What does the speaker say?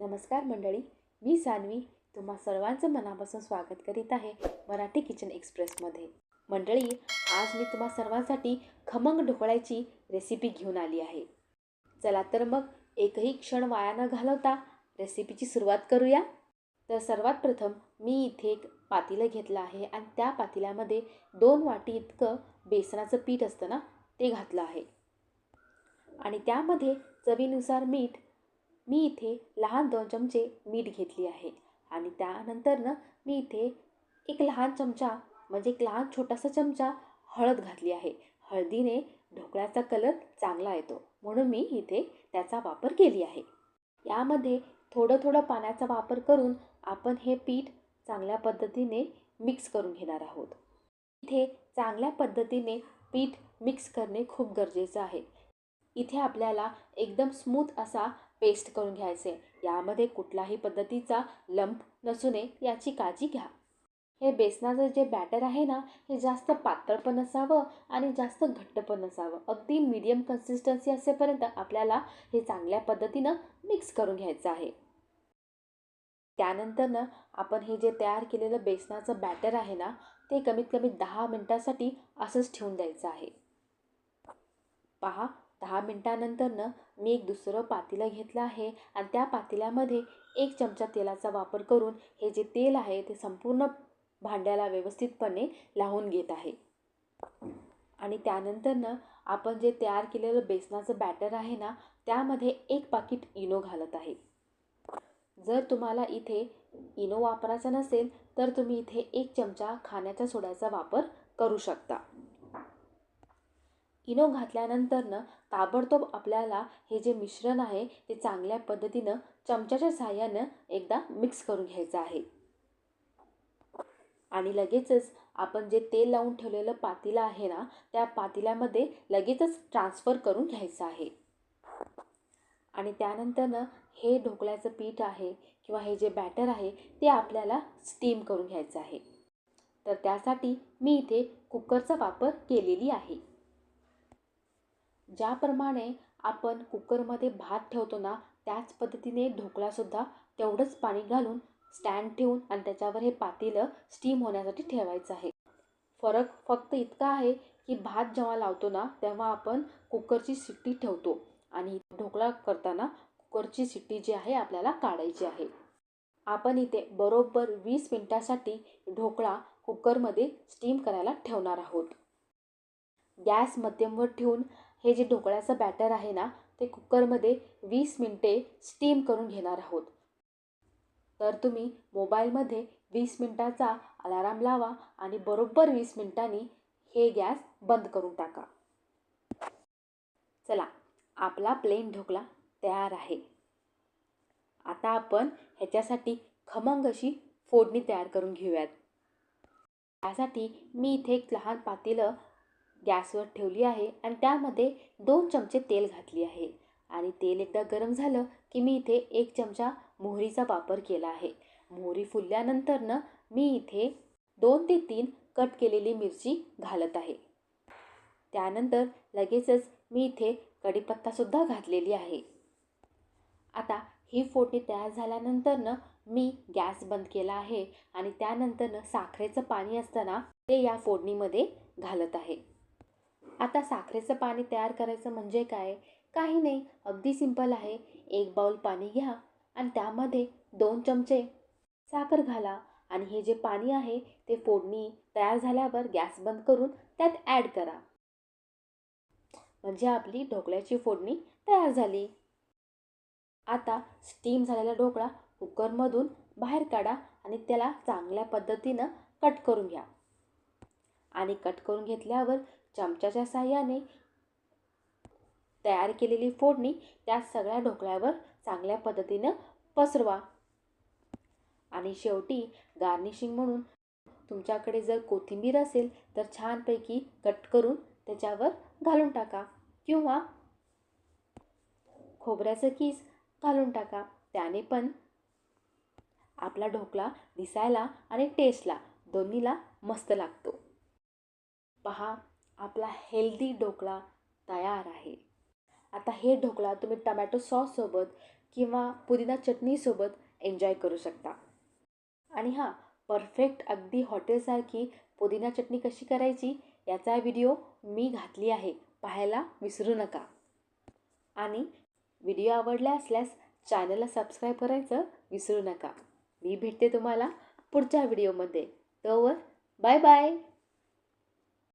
नमस्कार मंडळी मी सान्वी तुम्हा सर्वांचं मनापासून स्वागत करीत आहे मराठी किचन एक्सप्रेसमध्ये. मंडळी आज मी तुम्हा सर्वांसाठी खमंग ढोकळ्याची रेसिपी घेऊन आली आहे. चला तर मग एकही क्षण वाया न घालवता रेसिपीची सुरुवात करूया. तर सर्वात प्रथम मी इथे एक पातेलं घेतलं आहे आणि त्या पातील्यामध्ये दोन वाटी इतकं बेसनाचं पीठ असतं ना ते घातलं आहे. आणि त्यामध्ये चवीनुसार मीठ मी इथे लहान दोन चमचे मीठ घेतली आहे. आणि त्यानंतरनं मी इथे एक लहान चमचा म्हणजे एक लहान छोटासा चमचा हळद घातली आहे. हळदीने ढोकळ्याचा कलर चांगला येतो. म्हणून मी इथे त्याचा वापर केली आहे. यामध्ये थोडं थोडं पाण्याचा वापर करून आपण हे पीठ चांगल्या पद्धतीने मिक्स करून घेणार आहोत. इथे चांगल्या पद्धतीने पीठ मिक्स करणे खूप गरजेचं आहे. इथे आपल्याला एकदम स्मूथ असा पेस्ट करून घ्यायचे. यामध्ये कुठलाही पद्धतीचा लंप नसू नये याची काळजी घ्या. हे बेसनाचं जे बॅटर आहे ना हे जास्त पातळ पण असावं आणि जास्त घट्ट पण नसावं अगदी मीडियम कन्सिस्टन्सी असेपर्यंत आपल्याला हे चांगल्या पद्धतीनं मिक्स करून घ्यायचं आहे. त्यानंतरनं आपण हे जे तयार केलेलं बेसनाचं बॅटर आहे ना ते कमीत कमी दहा मिनटासाठी असंच ठेवून द्यायचं आहे. पहा दहा मिनटानंतरनं मी एक दुसरं पातेलं घेतलं आहे आणि त्या पातेल्यामध्ये एक चमचा तेलाचा वापर करून हे जे तेल आहे ते संपूर्ण भांड्याला व्यवस्थितपणे लावून घेत आहे. आणि त्यानंतरनं आपण जे तयार केलेलं बेसनाचं बॅटर आहे ना त्यामध्ये एक पाकिट इनो घालत आहे. जर तुम्हाला इथे इनो वापरायचा नसेल तर तुम्ही इथे एक चमचा खाण्याच्या सोड्याचा वापर करू शकता. इनो घातल्यानंतरनं ताबडतोब आपल्याला हे जे मिश्रण आहे ते चांगल्या पद्धतीनं चमच्याच्या सहाय्यानं एकदा मिक्स करून घ्यायचं आहे. आणि लगेचच आपण जे तेल लावून ठेवलेलं पातेलं आहे ना त्या पातेल्यामध्ये लगेचच ट्रान्सफर करून घ्यायचं आहे. आणि त्यानंतरनं हे ढोकळ्याचं पीठ आहे किंवा हे जे बॅटर आहे ते आपल्याला स्टीम करून घ्यायचं आहे. तर त्यासाठी मी इथे कुकरचा वापर केलेली आहे. ज्याप्रमाणे आपण कुकरमध्ये भात ठेवतो ना त्याच पद्धतीने ढोकळासुद्धा तेवढंच पाणी घालून स्टँड ठेवून आणि त्याच्यावर हे पातेलं स्टीम होण्यासाठी ठेवायचं आहे. फरक फक्त इतका आहे की भात जेव्हा लावतो ना तेव्हा आपण कुकरची शिट्टी ठेवतो आणि ढोकळा करताना कुकरची शिट्टी जी आहे आपल्याला काढायची आहे. आपण इथे बरोबर वीस मिनटासाठी ढोकळा कुकरमध्ये स्टीम करायला ठेवणार आहोत. गॅस मध्यमवर ठेवून हे जे ढोकळ्याचं बॅटर आहे ना ते कुकरमध्ये वीस मिनटे स्टीम करून घेणार आहोत. तर तुम्ही मोबाईलमध्ये वीस मिनटाचा अलाराम लावा आणि बरोबर वीस मिनटांनी हे गॅस बंद करून टाका. चला आपला प्लेन ढोकळा तयार आहे. आता आपण ह्याच्यासाठी खमंग अशी फोडणी तयार करून घेऊयात. त्यासाठी मी इथे एक लहान पातेलं गॅसवर ठेवली आहे आणि त्यामध्ये दोन चमचे तेल घातली आहे. आणि तेल एकदा गरम झालं की मी इथे एक चमचा मोहरीचा वापर केला आहे. मोहरी फुलल्यानंतरनं मी इथे दोन ते तीन कट केलेली मिरची घालत आहे. त्यानंतर लगेचच मी इथे कढीपत्तासुद्धा घातलेली आहे. आता ही फोडणी तयार झाल्यानंतरनं मी गॅस बंद केला आहे आणि त्यानंतरनं साखरेचं पाणी असताना ते या फोडणीमध्ये घालत आहे. आता साखरेचं पाणी तयार करायचं म्हणजे काय? काही नाही अगदी सिंपल आहे. एक बाऊल पाणी घ्या आणि त्यामध्ये दोन चमचे साखर घाला आणि हे जे पाणी आहे ते फोडणी तयार झाल्यावर गॅस बंद करून त्यात ॲड करा. म्हणजे आपली ढोकळ्याची फोडणी तयार झाली. आता स्टीम झालेला ढोकळा कुकरमधून बाहेर काढा आणि त्याला चांगल्या पद्धतीनं कट करून घ्या. आणि कट करून घेतल्यावर चमच्याच्या साह्याने तयार केलेली फोडणी त्या सगळ्या ढोकळ्यावर चांगल्या पद्धतीनं पसरवा. आणि शेवटी गार्निशिंग म्हणून तुमच्याकडे जर कोथिंबीर असेल तर छानपैकी कट करून त्याच्यावर घालून टाका किंवा खोबऱ्याचं कीस घालून टाका. त्याने पण आपला ढोकळा दिसायला आणि टेस्टला दोन्हीला मस्त लागतो. पहा आपला हेल्दी ढोकळा तयार आहे. आता हे ढोकळा तुम्ही टमॅटो सॉससोबत किंवा पुदिना चटणीसोबत एन्जॉय करू शकता. आणि हां परफेक्ट अगदी हॉटेलसारखी पुदिना चटणी कशी करायची याचा व्हिडिओ मी घातली आहे. पाहायला विसरू नका. आणि व्हिडिओ आवडला असल्यास चॅनलला सबस्क्राईब करायचं विसरू नका. मी भेटते तुम्हाला पुढच्या व्हिडिओमध्ये तोवर बाय बाय